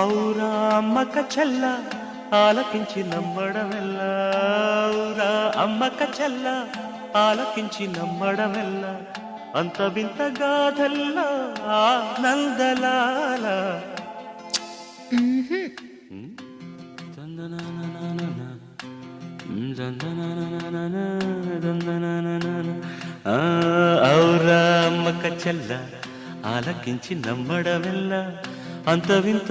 ఔరా అమ్మక చెల్ల ఆలకించి నమ్మడమెల్ల ఔరా అమ్మక చెల్ల ఆలకించి నమ్మడమెల్ల అంత వింత గాథల్లా ఆనందలాల ఆ, అమ్మక చెల్ల ఆలకించి నమ్మడమెల్ల అంత వింత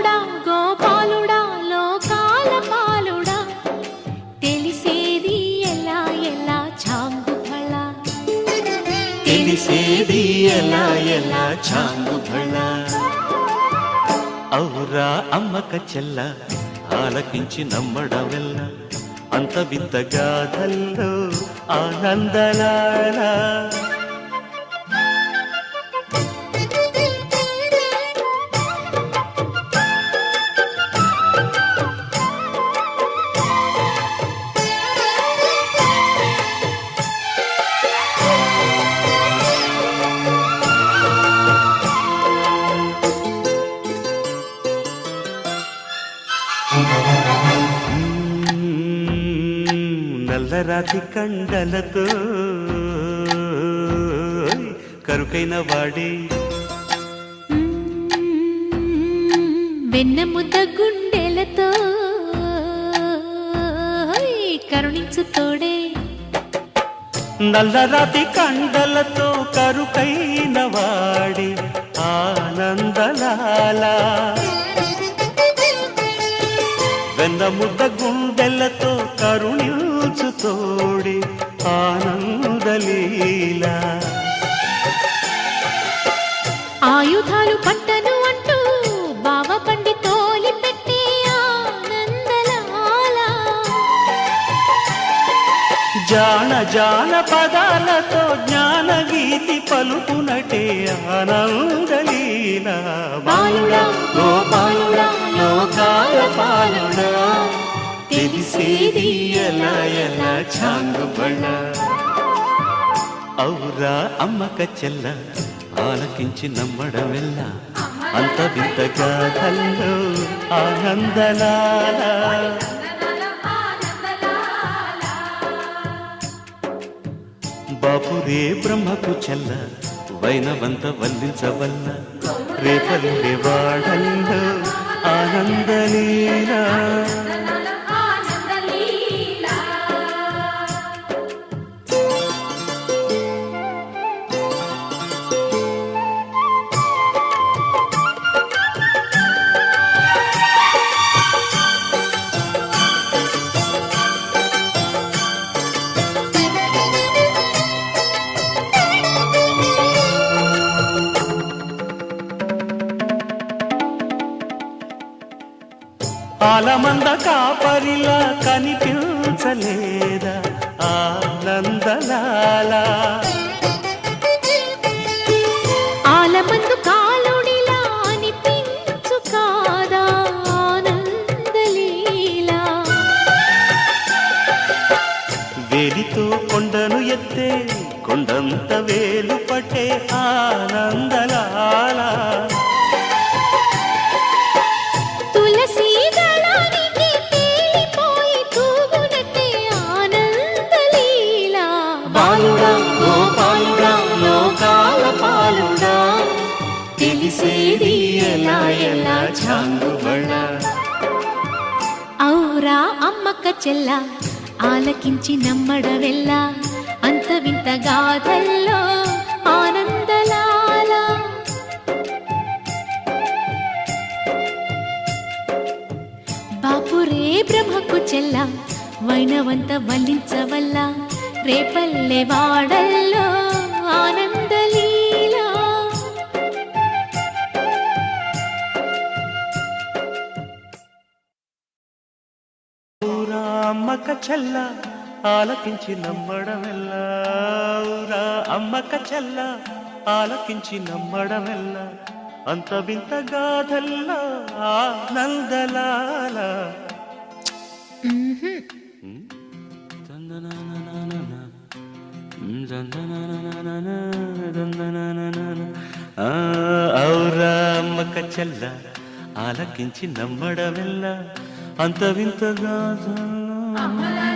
ఎలా చాంగు భళ ఔరా అమ్మక చెల్ల ఆలకించి నమ్మడమెల్ల అంత వింత గాథల్లో ఆనందలాల నల్లరాతి కండలతో కరుకైన వాడి. వెన్న ముద్ద గుండెలతో కరుణించు తోడే. నల్లరాతి కండలతో కరుకైన వాడి. ఆనందలాల. ముద్ద గుండెలతో కరుణించు తోడి ఆనందలీల ఆయుధాలు పట్టను అంటూ బావ పండి తోలి పెట్టే ఆనందలాల జాన జాన పదాలతో జ్ఞాన గీతి పలుకునటే ఆనందలీల బాలుడా గోపాలుడా లోకాల పాలుడా తెలిసేది ఎలా ఎలా చాంగుబళ్ళ ఔరా అమ్మక చెల్ల ఆలకించి నమ్మడమెల్ల అంత వింత గాథల్లో ఆనందలాల నందనాల ఆనందలాల బాపురే బ్రహ్మకు చెల్ల వైనవంత వల్లించవల్ల రేపల్లె వాడల్లో ఆనందలీలా నందనాల ఆనందలీల ఆలమంద కాపరిలా కనిపించలేదా ఆనందలాలా? ఆలమందు కాలుడిలా అనిపించు కాదా ఆనందలీలా? వేలితో కొండను ఎత్తే కొండంత వేలు పట్టే ఆనందలాలా? చాంగువళ ఔరా అమ్మక్క చెల్ల ఆలకించి నమ్మడవెల్ల అంత వింత గాథల్లో ఆనందలాల. బాపురే బ్రహ్మకు చెల్ల వైనవంత వల్లించవల్ల రేపల్లె వాడల్లో ఆనంద అమ్మక చెల్ల ఆలకించి నమ్మడమెల్ల. ఊరా అమ్మక చెల్ల ఆలకించి నమ్మడమెల్ల. అంత వింత గాథల్లా ఆనందలాల ఔరా అమ్మక చెల్ల ఆలకించి నమ్మడమెల్ల. అంత వింత గాథల్లా Amalai.